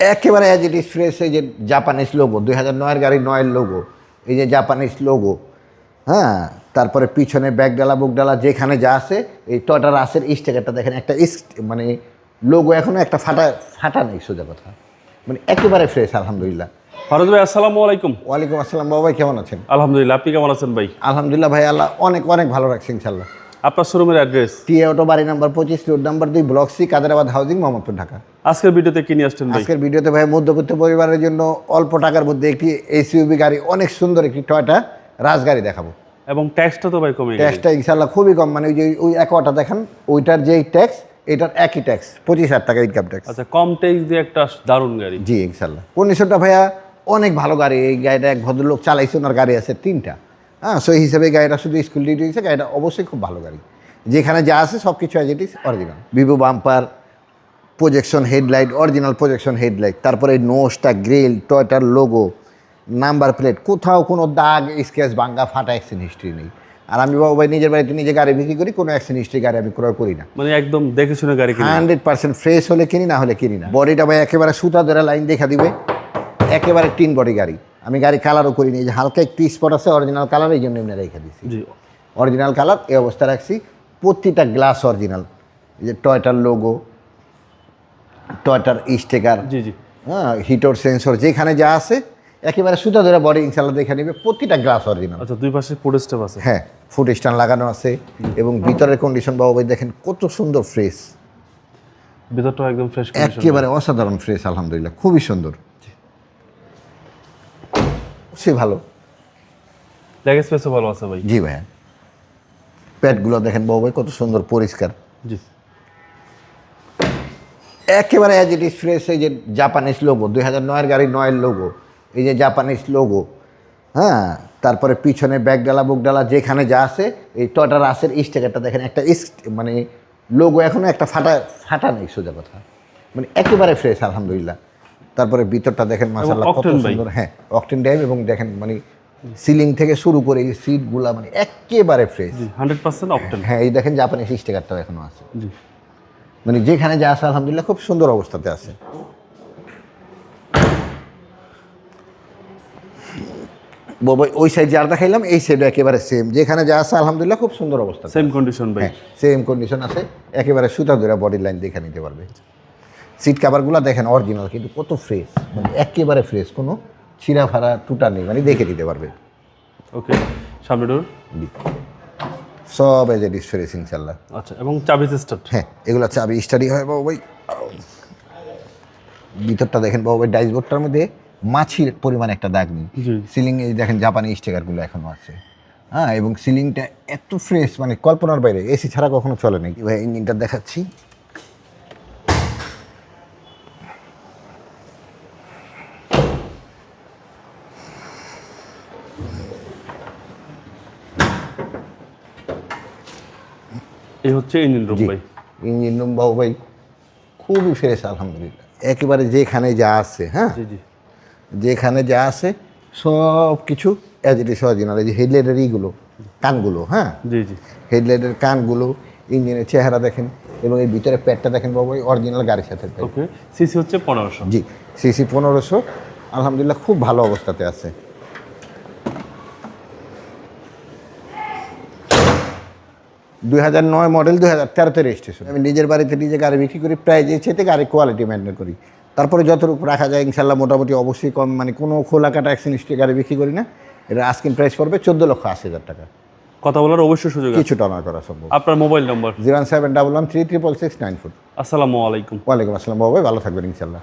একেবারে as it is fresh এই যে জাপানিজ লোগো দুই হাজার নয়ের গাড়ি নয়ের লোগো এই যে জাপানিজ লোগো হ্যাঁ? তারপরে পিছনে ব্যাগ ডালা বুক ডালা যেখানে যা আছে এই টয়টা রাসের স্টিকারটা দেখেন একটা ইস- মানে লোগো এখনও একটা ফাটা ফাটা নেই সোজা কথা। মানে একেবারে ফ্রেশ আলহামদুলিল্লাহ। ফারুজ ভাই আসসালামু আলাইকুম। ওয়ালাইকুম আসসালাম বাবা ভাই কেমন আছেন? আলহামদুলিল্লাহ আপনি কেমন আছেন ভাই? আলহামদুলিল্লাহ ভাই আল্লাহ অনেক অনেক ভালো রাখছে ইনশাল্লাহ আপনার শোরুমের অ্যাড্রেস টি অটো বাড়ি নাম্বার পঁচিশ রোড নাম্বার দুই block C Kaderabad housing Mohammadpur Dhaka. আজকের ভিডিওতে কি নিয়ে আসছেন আজকের ভিডিওতে ভাই মধ্যবিত্ত পরিবারের জন্য অল্প টাকার মধ্যে একটি এসইউবি গাড়ি অনেক সুন্দর একটি টয়টা রাজগাড়ি দেখাবো। এবং ট্যাক্সটা তো ভাই কমে ট্যাক্সটা ইনশাল্লাহ খুবই কম মানে ওই যে ওই অ্যাকোয়াটা দেখেন ওইটার যেই ট্যাক্স এটার একই ট্যাক্স পঁচিশ হাজার টাকা ইনকাম ট্যাক্স আচ্ছা কম ট্যাক্স দিয়ে একটা দারুণ গাড়ি। জি ইনশাল্লাহ কন্ডিশনটা ভাইয়া অনেক ভালো গাড়ি এই গাড়িটা এক ভদ্রলোক চালাইছে ওনার গাড়ি আছে তিনটা। হ্যাঁ সেই হিসেবে গাড়িটা শুধু স্কুল ডিউটি হয়েছে গাড়িটা অবশ্যই খুব ভালো গাড়ি। যেখানে যা আছে সব কিছু as it is original Vivo bumper projection headlight original projection headlight তারপরে নোসটা গ্রিল টয়টার লোগো নাম্বার প্লেট কোথাও কোনো দাগ স্কেচ ভাঙ্গা ফাটা অ্যাক্সিডেন্ট হিস্ট্রি নেই। আর আমি বাবু ভাই নিজের বাড়িতে নিজে গাড়ি বিক্রি করি কোনো অ্যাক্সিডেন্ট হিস্ট্রি গাড়ি আমি ক্রয় করি না। মানে একদম দেখে শুনে গাড়ি কিনে হান্ড্রেড পার্সেন্ট ফ্রেশ হলে কিনি না হলে কিনি না। বডিটা ভাই একেবারে সুতা ধরে লাইন দেখা দিবে। একেবারে টিন বডি গাড়ি। আমি গাড়ি কালারও করিনি এই যে হালকা একটু স্পট আছে অরিজিনাল কালার এই জন্য এমনি রেখে দিচ্ছি অরিজিনাল কালার এই অবস্থা রাখছি। প্রতিটা গ্লাস অরিজিনাল এই যে টয়টার লোগো টয়টার স্টেকার জি জি। হ্যাঁ হিটর সেন্সর যেখানে যা আছে একেবারে সুতা ধরে বডি ইনশাল্লাহ দেখে নেবে প্রতিটা গ্লাস অরিজিনাল আচ্ছা দুই পাশে ফুড স্টেপ আছে। হ্যাঁ ফুট স্ট্যান্ড লাগানো আছে এবং ভিতরের কন্ডিশন বাবু ভাই দেখেন কত সুন্দর ফ্রেশ ভিতরটাও একদম ফ্রেশ একেবারে অসাধারণ ফ্রেশ আলহামদুলিল্লাহ খুবই সুন্দর। সে ভালো। লেগ স্পেসও ভালো আছে ভাই। জি ভাইয়া। প্যাডগুলো দেখেন বাবু ভাই কত সুন্দর পরিষ্কার। জি। একেবারে অ্যাজ ইট ইজ ফ্রেশ এই যে জাপানিজ লোগো দুই হাজার নয়ের গাড়ি নয়ের লোগো এই যে জাপানিজ লোগো হ্যাঁ? তারপরে পিছনে ব্যাগ ডালা বুক ডালা যেখানে যা আছে এই টয়টা রাসের স্টিকারটা দেখেন একটা ইস মানে লোগো এখনও একটা ফাটা ফাটা নেই সোজা কথা। মানে একেবারে ফ্রেশ আলহামদুলিল্লাহ। তারপরে ভিতরটা দেখেন মাসাল্লাহ কত সুন্দর। হ্যাঁ অকটেন ড্রাইভ এবং দেখেন মানে সিলিং থেকে শুরু করে এই সিটগুলা মানে একেবারে ফ্রেশ হান্ড্রেড পার্সেন্ট অপটেন হ্যাঁ এই দেখেন জাপানিজ স্টিকারটাও এখনও আছে। মানে যেখানে যা আছে আলহামদুলিল্লাহ খুব সুন্দর অবস্থাতে আছে। বাবা ওই সাইড যার দেখাইলাম এই সাইড একেবারে সেম যেখানে যা আছে আলহামদুলিল্লাহ খুব সুন্দর অবস্থা সেম কন্ডিশন ভাই। হ্যাঁ সেম কন্ডিশন আছে। একেবারে সুতা ধরে বডি লাইন দেখে নিতে পারবে। সিট কাভারগুলো দেখেন অরিজিনাল কিন্তু কত ফ্রেশ মানে একেবারে ফ্রেশ কোনো ছিঁড়া ফাড়া টুটা নেই মানে দেখে দিতে পারবে। ওকে সামনে ডোর। সব এজ ডিস ফ্রেশ ইনশাল্লাহ আচ্ছা এবং চাবি স্টার্ট হ্যাঁ এগুলো চাবি স্টাডি হয় বাবু ভাই। ভিতরটা দেখেন বাবু ভাই ডাইসবোর্ডটার মধ্যে মাছির পরিমাণ একটা দাগ নেই। সিলিং এই দেখেন জাপানি স্টিকারগুলো এখনও আছে। হ্যাঁ এবং সিলিংটা এত ফ্রেশ মানে কল্পনার বাইরে এসি ছাড়া কখনো চলে নাকি ভাই ইঞ্জিনটা দেখাচ্ছি। এই হচ্ছে ইঞ্জিন রুম ভাই। ইঞ্জিন রুম বাবু ভাই খুবই ফ্রেশ আলহামদুলিল্লাহ। একেবারে যেখানে যা আছে হ্যাঁ? যেখানে যা আছে সব কিছু অ্যাজ ইট ইস অরিজিনাল এই যে হেডলাইটের ইগুলো কানগুলো হ্যাঁ? জি জি। হেডলাইটের কানগুলো ইঞ্জিনের চেহারা দেখেন এবং এই ভিতরে প্যাডটা দেখেন বাবু অরিজিনাল গাড়ির সাথে সিসি হচ্ছে পনেরোশো। জি সিসি পনেরোশো আলহামদুলিল্লাহ খুব ভালো অবস্থাতে আছে। দুই হাজার নয় মডেল দুই হাজার তেরোতে রেজিস্ট্রেশন আমি নিজের বাড়িতে নিজে গাড়ি বিক্রি করি প্রায় যে চেতে গাড়ি কোয়ালিটি মেনটেন করি। তারপরে যতটুকু রাখা যায় ইনশাল্লাহ মোটামুটি অবশ্যই কম মানে কোনো খোলা কাটা অ্যাক্সিডেন্ট গাড়ি বিক্রি করি না। এটা আস্কিং প্রাইস পড়বে চোদ্দ লক্ষ আশি হাজার টাকা। কথা বলার অবশ্যই সুযোগ আছে। কিছুটা না করা সম্ভব। আপনার mobile number zero seven double one three triple six nine four. আসসালামু আলাইকুম। ওয়ালাইকুম আসসালাম ভাই ভালো থাকবেন ইনশাল্লাহ